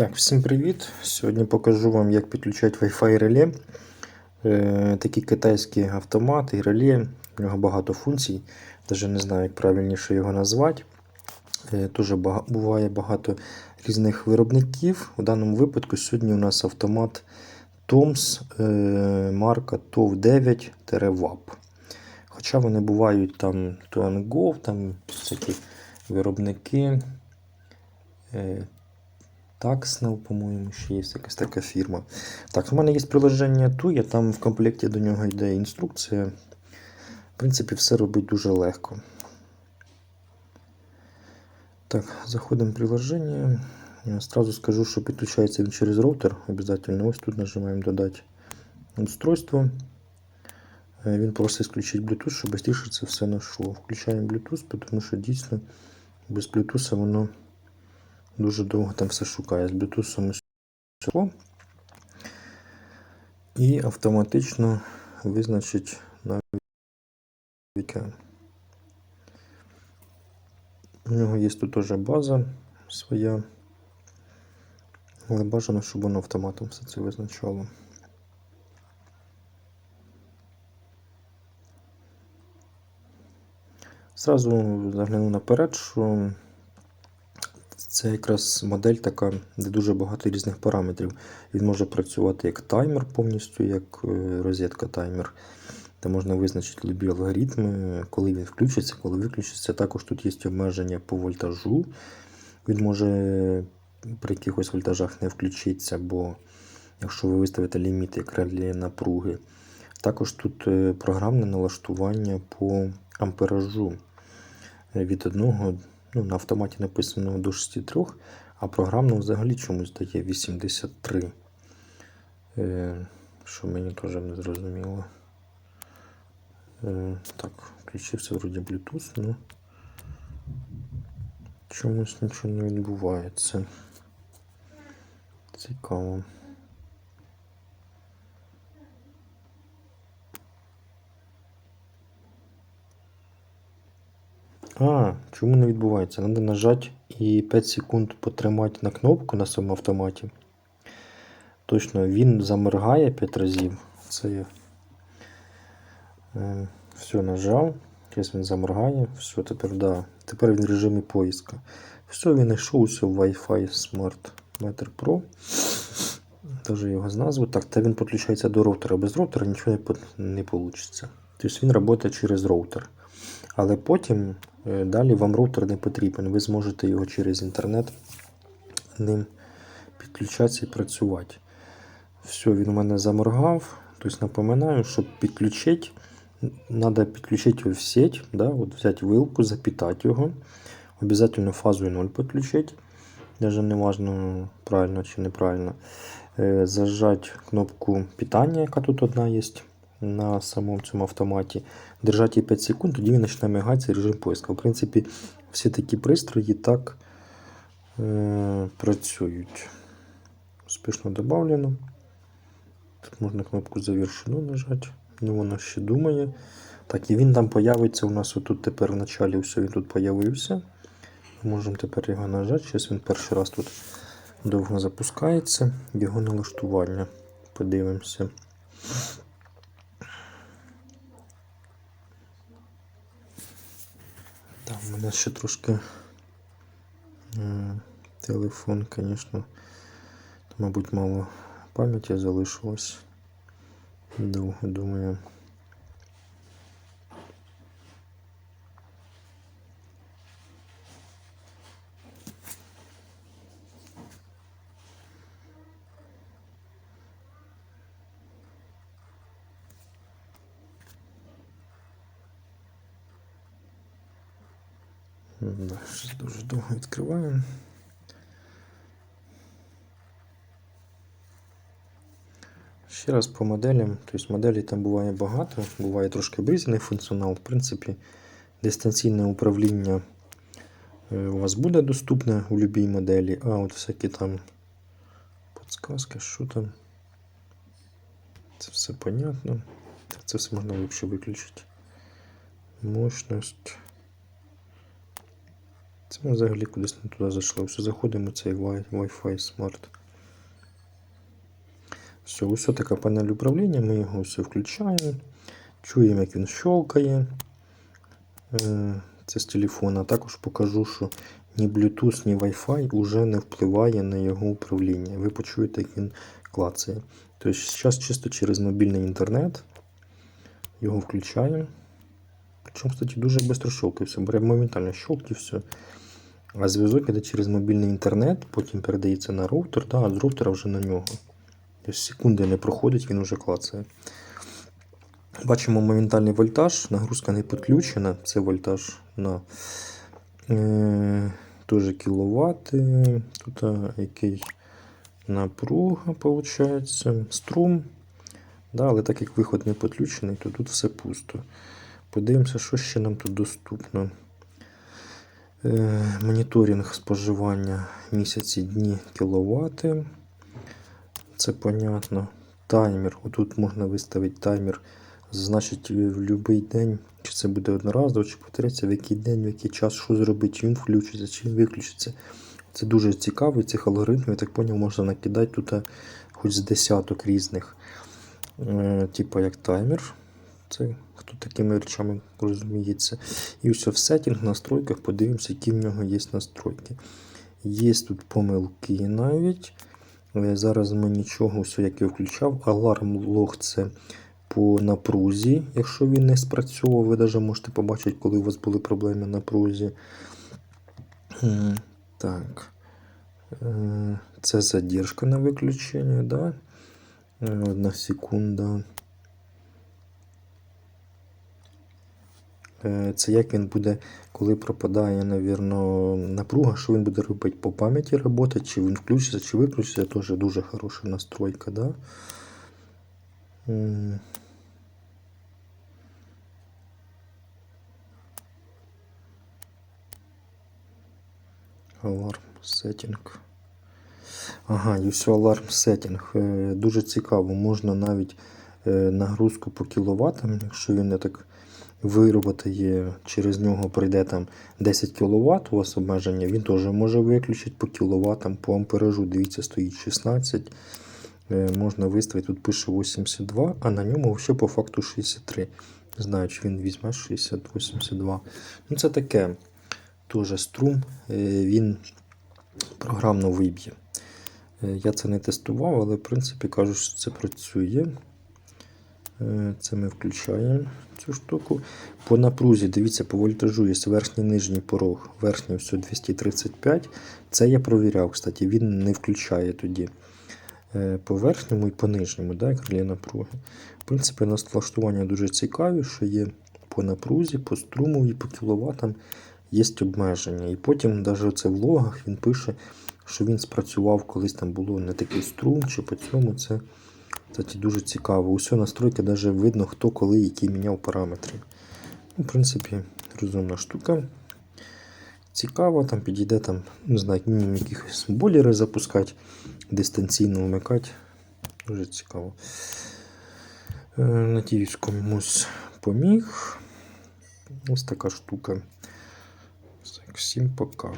Так, всім привіт! Сьогодні покажу вам, як підключати Wi-Fi реле. Е, такий китайський автомат і реле. У нього багато функцій. Навіть не знаю, як правильніше його назвати. Е, Дуже буває багато різних виробників. У даному випадку сьогодні у нас автомат TOMS е, марка TOV 9-WAP. Хоча вони бувають там Tuangov, там всякі виробники. Taxnell, по-моєму, ще є якась така фірма. Так, у мене є приложення Tuya, там в комплекті до нього йде інструкція. В принципі, все робить дуже легко. Так, заходимо в приложення. Я Сразу скажу, що підключається він через роутер. Обязательно ось тут нажимаємо додати устройство. Е, Він просить включити Bluetooth, щоб швидше це все знайшло. Включаємо Bluetooth, тому що дійсно без Bluetooth воно дуже довго там все шукає. З Bluetooth все. І автоматично визначить навіть. У нього є тут теж база своя. Але бажано, щоб воно автоматом все це визначало. Зразу загляну наперед, що це якраз модель така, де дуже багато різних параметрів. Він може працювати як таймер повністю, як е, розетка таймер, де можна визначити любі алгоритми, коли він включиться, коли виключиться. Також тут є обмеження по вольтажу. Він може при якихось вольтажах не включитися, бо якщо ви виставите ліміт як реле напруги. Також тут е, програмне налаштування по амперажу Е, від 1 ну, на автоматі написано до 63, а програмно взагалі чомусь дає 83. Е, що мені теж не зрозуміло. Е, так, включився вроді Bluetooth, ну чомусь нічого не відбувається. Цікаво. А, чому не відбувається? Треба нажати і 5 секунд потримати на кнопку на самому автоматі. Точно він заморгає 5 разів. Це я е, все нажав. Зараз він заморгає. Все, тепер да. Тепер він в режимі поиска. Все, він знайшовся в Wi-Fi Smart Meter Pro. Даже його з назви. Так, та він підключається до роутера. Без роутера нічого не вийде. Тобто він працює через роутер. Але потім е, далі вам роутер не потрібен. Ви зможете його через інтернет ним підключатися і працювати. Все, він у мене заморгав. Тобто напоминаю, щоб підключити, треба підключити його в сеть. Да? От взяти вилку, запитати його. Обязательно фазу 0 підключити. Даже не важно, правильно чи неправильно. Е, Зажать кнопку питання, яка тут одна є на самому цьому автоматі. Держати її 5 секунд, тоді він почне мигати режим поиска. В принципі, всі такі пристрої так е, працюють. Успішно додавлено. Тут можна кнопку завершено нажати. Ну, воно ще думає. Так, і він там появиться у нас отут тепер в началі все, він тут появився. Можемо тепер його нажати. Зараз він перший раз тут довго запускається. Його налаштування. Подивимося. Там у мене ще трошки е, телефон, звісно, мабуть, мало пам'яті залишилось. Довго думаю. Дуже довго відкриваємо. Ще раз по моделям. Тобто моделей там буває багато, буває трошки обрізаний функціонал. В принципі, дистанційне управління е, у вас буде доступне у будь-якій моделі, а от всякі там подсказки, що там. Це все понятно. Це все можна взагалі виключити. Мощність. Це ми взагалі кудись не туди зайшли. Все, заходимо цей Wi- Wi-Fi Smart. Все, ось така панель управління, ми його все включаємо. Чуємо, як він щелкає. Е, Це з телефона. Також покажу, що ні Bluetooth, ні Wi-Fi вже не впливає на його управління. Ви почуєте, як він клацає. Тобто зараз чисто через мобільний інтернет його включаємо. Причому, кстати, дуже щелкає все. Бере моментально щелк все. А зв'язок іде через мобільний інтернет, потім передається на роутер, да, а з роутера вже на нього. Тобто секунди не проходить, він вже клацає. Бачимо моментальний вольтаж, нагрузка не підключена. Це вольтаж на е, теж кіловат. Тут а, який напруга, виходить, струм. Да, але так як виход не підключений, то тут все пусто. Подивимося, що ще нам тут доступно. Е, моніторинг споживання місяці, дні, кіловати. Це понятно. Таймер. Отут можна виставити таймер. Значить, в будь-який день, чи це буде одноразово, чи повториться, в який день, в який час, що зробити, він включиться, чи він виключиться. Це дуже цікаво, цих алгоритмів, я так поняв, можна накидати тут хоч з десяток різних. Е, типа як таймер. Це хто такими речами розуміється. І все в сеттинг, настройках подивимося, які в нього є настройки. Є тут помилки навіть. Е, Зараз ми нічого, все як я включав. Аларм лог це по напрузі. Якщо він не спрацьовував, ви навіть можете побачити, коли у вас були проблеми на напрузі. Так. Е, Це задержка на виключення, да? Е, Одна секунда. Це як він буде, коли пропадає, навірно, напруга, що він буде робити по пам'яті роботи, чи він включиться, чи виключиться, теж дуже хороша настройка, да? Аларм сеттинг. Ага, і все сеттинг. Е, Дуже цікаво. Можна навіть е, нагрузку по кіловатам, якщо він не так вироботає, через нього прийде там 10 кВт у вас обмеження, він теж може виключити по кіловатам, по амперажу. Дивіться, стоїть 16. Е, Можна виставити, тут пише 82, а на ньому взагалі по факту 63. Не знаю, чи він візьме 60-82. Ну, це таке. Теж струм, е, він програмно виб'є. Е, Я це не тестував, але в принципі кажуть, що це працює. Е, Це ми включаємо цю штуку. По напрузі, дивіться, по вольтажу є верхній нижній порог. Верхній все 235. Це я провіряв, кстати, він не включає тоді. Е, По верхньому і по нижньому, да, крилі напруги. В принципі, налаштування дуже цікаві, що є по напрузі, по струму і по кіловатам є обмеження. І потім, навіть це в логах, він пише, що він спрацював, колись там було не такий струм, чи по цьому це кстати, дуже цікаво. Усі настройки навіть видно, хто коли які міняв параметри. Ну, в принципі, розумна штука. Цікаво, там підійде там, не знаю, мінімум якихось боліри запускати, дистанційно вмикати. Дуже цікаво. Е, Надіюсь, комусь поміг. Ось така штука. Всім пока.